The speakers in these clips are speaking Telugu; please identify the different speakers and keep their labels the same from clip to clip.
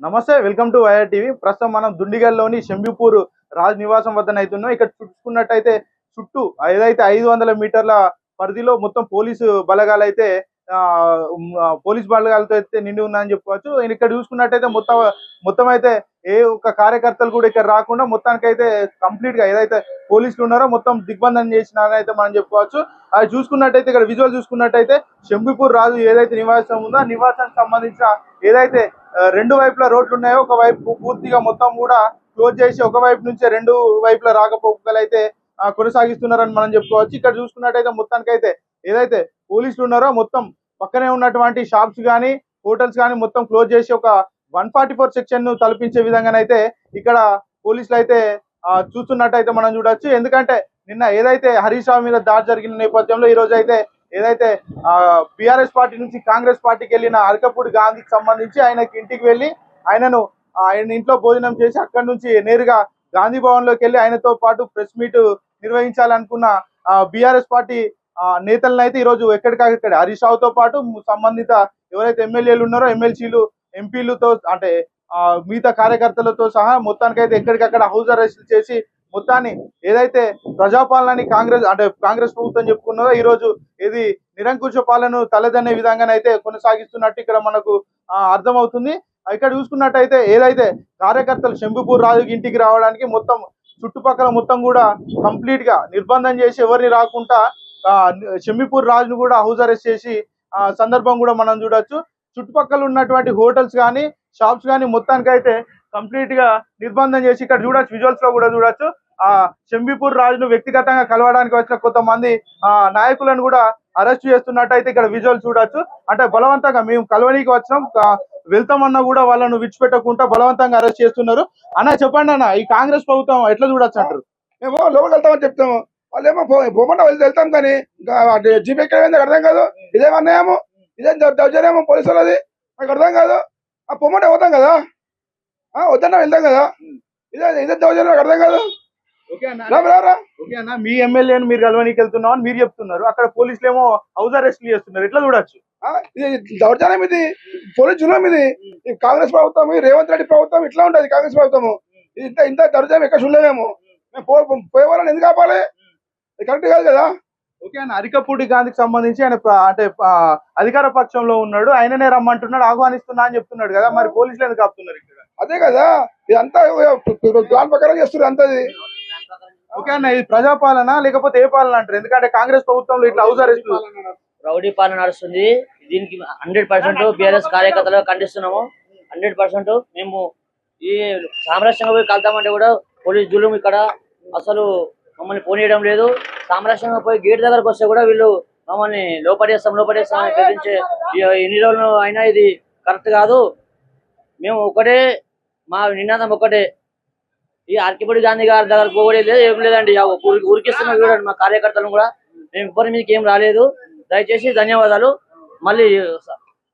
Speaker 1: నమస్తే వెల్కమ్ టు వైఆర్ టీవీ. ప్రస్తుతం మనం దుండిగల్లోని శంభిపూర్ రాజ్ నివాసం వద్ద అవుతున్నాం ఇక్కడ చూసుకున్నట్టయితే చుట్టూ ఏదైతే ఐదు వందల మీటర్ల పరిధిలో మొత్తం పోలీసు బలగాలు అయితే ఆ, పోలీస్ బలగాలతో అయితే నిండి ఉన్నాయని చెప్పుకోవచ్చు. ఇక్కడ చూసుకున్నట్టయితే మొత్తం మొత్తం అయితే ఏ ఒక్క కార్యకర్తలు కూడా ఇక్కడ రాకుండా మొత్తానికైతే కంప్లీట్గా ఏదైతే పోలీసులు ఉన్నారో మొత్తం దిగ్బంధనం చేసినారని అయితే మనం చెప్పుకోవచ్చు. అది చూసుకున్నట్టయితే ఇక్కడ విజువల్ చూసుకున్నట్టయితే శంభిపూర్ రాజు ఏదైతే నివాసం ఉందో ఆ నివాసానికి సంబంధించిన ఏదైతే రెండు వైపుల రోడ్లు ఉన్నాయో ఒక వైపు పూర్తిగా మొత్తం కూడా క్లోజ్ చేసి ఒక వైపు నుంచే రెండు వైపుల రాకపోకలు అయితే కొనసాగిస్తున్నారని మనం చెప్పుకోవచ్చు. ఇక్కడ చూసుకున్నట్టయితే మొత్తానికైతే ఏదైతే పోలీసులు ఉన్నారో మొత్తం పక్కనే ఉన్నటువంటి షాప్స్ కానీ హోటల్స్ కానీ మొత్తం క్లోజ్ చేసి ఒక వన్ ఫార్టీ ఫోర్ సెక్షన్ను తలపించే విధంగానైతే ఇక్కడ పోలీసులు అయితే చూస్తున్నట్టయితే మనం చూడొచ్చు. ఎందుకంటే నిన్న ఏదైతే హరీష్ రావు మీద దాడి జరిగిన నేపథ్యంలో ఈ రోజు అయితే ఏదైతే బీఆర్ఎస్ పార్టీ నుంచి కాంగ్రెస్ పార్టీకి వెళ్ళిన అరకపూడి గాంధీకి సంబంధించి ఆయనకి ఇంటికి వెళ్ళి ఆయనను ఆయన ఇంట్లో భోజనం చేసి అక్కడి నుంచి నేరుగా గాంధీ భవన్లోకి వెళ్ళి ఆయనతో పాటు ప్రెస్ మీట్ నిర్వహించాలనుకున్న బీఆర్ఎస్ పార్టీ నేతలను అయితే ఈ రోజు ఎక్కడికక్కడ హరీష్ రావుతో పాటు సంబంధిత ఎవరైతే ఎమ్మెల్యేలు ఉన్నారో ఎమ్మెల్సీలు ఎంపీలతో అంటే మిగతా కార్యకర్తలతో సహా మొత్తానికైతే ఎక్కడికక్కడ హౌస్ అరెస్ట్ చేసి మొత్తాన్ని ఏదైతే ప్రజాపాలనని కాంగ్రెస్ అంటే కాంగ్రెస్ ప్రభుత్వం చెప్పుకున్నదో ఈ రోజు ఇది నిరంకుశ పాలన తలదనే విధంగానైతే కొనసాగిస్తున్నట్టు ఇక్కడ మనకు అర్థమవుతుంది. ఇక్కడ చూసుకున్నట్టయితే ఏదైతే కార్యకర్తలు శంభుపూర్ రాజుకి ఇంటికి రావడానికి మొత్తం చుట్టుపక్కల మొత్తం కూడా కంప్లీట్గా నిర్బంధం చేసి ఎవరిని రాకుండా ఆ, షమ్మిపూర్ రాజును కూడా హౌస్ అరెస్ట్ చేసి ఆ సందర్భం కూడా మనం చూడొచ్చు. చుట్టుపక్కల ఉన్నటువంటి హోటల్స్ కానీ షాప్స్ కానీ మొత్తానికైతే కంప్లీట్గా నిర్బంధం చేసి ఇక్కడ చూడొచ్చు విజువల్స్లో కూడా చూడొచ్చు. ఆ షంబిపూర్ రాజును వ్యక్తిగతంగా కలవడానికి వచ్చిన కొంతమంది ఆ నాయకులను కూడా అరెస్ట్ చేస్తున్నట్టయితే ఇక్కడ విజువల్ చూడొచ్చు. అంటే బలవంతంగా మేము కలవనీకి వచ్చినాం. వెళ్తామన్నా కూడా వాళ్ళను విడిచిపెట్టకుండా బలవంతంగా అరెస్ట్ చేస్తున్నారు. అన్న చెప్పండి అన్న ఈ కాంగ్రెస్ ప్రభుత్వం ఎట్లా చూడొచ్చు అంటారు?
Speaker 2: మేము లోపలికి వెళ్తామని చెప్తాము. వాళ్ళు ఏమో వెళ్తే వెళ్తాం కానీ జీపీ ఎక్కడ అర్థం కాదు. ఇదేం అన్యాయము? ఇదేం దౌర్జన్యము పోలీసు వాళ్ళది నాకు అర్థం కాదు. ఆ పొమ్మంటే పోతాం కదా? ఆ, వద్దన్నా వెళ్తాం కదా? ఇదే ఇదే దౌర్జన్యం నాకు అర్థం కాదు.
Speaker 1: ఓకే అన్న. మీ ఎమ్మెల్యేని మీరు కలవనీకి వెళ్తున్నాం అని మీరు చెప్తున్నారు. అక్కడ పోలీసులు ఏమో హౌస్ అరెస్ట్ చేస్తున్నారు. ఎట్లా చూడొచ్చు?
Speaker 2: దౌర్జన్యం ఇది. పోలీసు జులం ఇది. కాంగ్రెస్ ప్రభుత్వం రేవంత్ రెడ్డి ప్రభుత్వం ఇట్లా ఉంటది కాంగ్రెస్ ప్రభుత్వం ఇంత ఇంత దౌర్జన్యం ఎక్కడ చూడలేము మేము పో పోయే వాళ్ళని ఎందుకు ఆపాలి? కరెక్ట్ కాదు కదా.
Speaker 1: ఓకే అన్న అరికపూడి గాంధీకి సంబంధించి ఆయన అంటే అధికార పక్షంలో ఉన్నాడు. ఆయననే రమ్మంటున్నాడు ఆహ్వానిస్తున్నా అని చెప్తున్నాడు కదా. మరి పోలీసులు ఎందుకు ఆపుతున్నారు ఇక్కడ?
Speaker 2: అదే కదా. ఇదంతా ప్లాన్ ప్రకారం చేస్తున్నారు అంతా ఇది
Speaker 1: ఓకే అన్న ఇది ప్రజాపాలన లేకపోతే ఏ పాలన అంటారు? ఎందుకంటే కాంగ్రెస్ ప్రభుత్వంలో ఇట్లా హౌస్ అరెస్ట్
Speaker 3: రౌడీ పాలన నడుస్తుంది. దీనికి హండ్రెడ్ పర్సెంట్ బీఆర్ఎస్ కార్యకర్తలు ఖండిస్తున్నాము. హండ్రెడ్ పర్సెంట్ మేము ఈ సామరస్యంగా పోయి కలుద్దామంటే కూడా పోలీస్ జులుం ఇక్కడ అసలు మమ్మల్ని పోనీయడం లేదు. సామరస్యంగా పోయి గేట్ దగ్గరకు వస్తే కూడా వీళ్ళు మమ్మల్ని లోపడేస్తాం లోపడేస్తాం అని బెదిరించే ఈ ఎన్ని రోజులు అయినా ఇది కరెక్ట్ కాదు. మేము ఒకటే మా నినాదం ఒకటే. ఈ ఆర్కిపూడి గాంధీ గారి దగ్గర పోవడే లేదు ఏం లేదండి. ఆ చూడండి మా కార్యకర్తలను కూడా. మేము ఇప్పటి మీకు ఏం రాలేదు. దయచేసి ధన్యవాదాలు. మళ్ళీ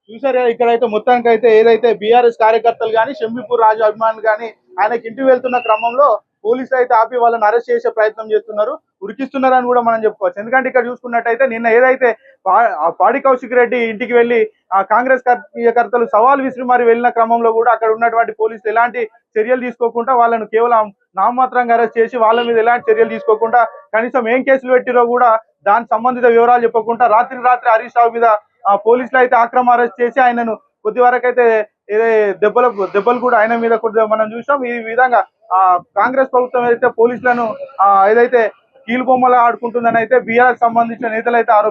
Speaker 1: చూసారు ఇక్కడైతే మొత్తానికి అయితే ఏదైతే బీఆర్ఎస్ కార్యకర్తలు కానీ షంబిపూర్ రాజు అభిమానులు కానీ ఆయనకి ఇంటికి వెళ్తున్న క్రమంలో పోలీసులు అయితే ఆపి వాళ్ళని అరెస్ట్ చేసే ప్రయత్నం చేస్తున్నారు. ఉరికిస్తున్నారని కూడా మనం చెప్పుకోవచ్చు. ఎందుకంటే ఇక్కడ చూసుకున్నట్టయితే నిన్న ఏదైతే పా- పాడి కౌశిక్ రెడ్డి ఇంటికి వెళ్ళి ఆ కాంగ్రెస్ కార్యకర్తలు సవాల్ విసిరి మరి వెళ్ళిన క్రమంలో కూడా అక్కడ ఉన్నటువంటి పోలీసులు ఎలాంటి చర్యలు తీసుకోకుండా వాళ్ళను కేవలం నామమాత్రంగా అరెస్ట్ చేసి వాళ్ళ మీద ఎలాంటి చర్యలు తీసుకోకుండా కనీసం ఏం కేసులు పెట్టిరో కూడా దానికి సంబంధిత వివరాలు చెప్పకుండా రాత్రి రాత్రి హరీష్ రావు మీద పోలీసులు అయితే అక్రమ అరెస్ట్ చేసి ఆయనను కొద్ది వరకైతే దెబ్బలు దెబ్బలు కూడా ఆయన మీద కొద్దిగా మనం చూసాం ఈ విధంగా ఆ కాంగ్రెస్ ప్రభుత్వం అయితే పోలీసులను ఏదైతే కీలుబొమ్మలా ఆడుకుంటుందని అయితే బీఆర్ సంబంధించిన నేతలు అయితే ఆరోపి